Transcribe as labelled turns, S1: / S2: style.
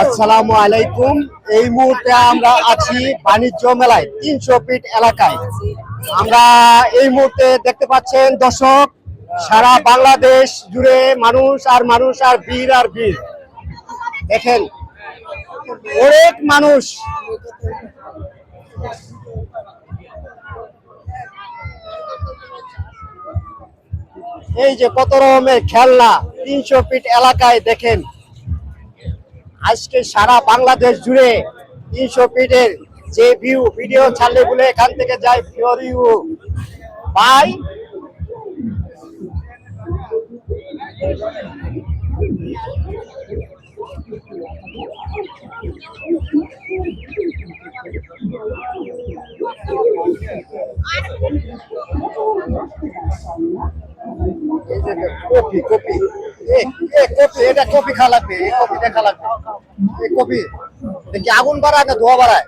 S1: আসসালামু আলাইকুম। এই মুহূর্তে আমরা আছি বাণিজ্য মেলায়, তিনশো ফিট এলাকায়। আমরা এই মুহূর্তে দেখতে পাচ্ছেন দর্শক, সারা বাংলাদেশ জুড়ে মানুষ আর মানুষ আর ভিড় আর ভিড়। দেখেন, অনেক মানুষ। এই যে কত রকমের খেলনা, তিনশো ফিট এলাকায় দেখেন। আজকে সারা বাংলাদেশ জুড়ে তিনশো ফিটের যে ভিউ ভিডিও ছাড়লে বলে এখান থেকে যায় ফিওর ইউ বাই কপি কপি। কপি এটা কপি খা লাগবে, এই কপি দেখা লাগবে। এই কপি দেখি আগুন বাড়ায় না ধোয়া বাড়ায়?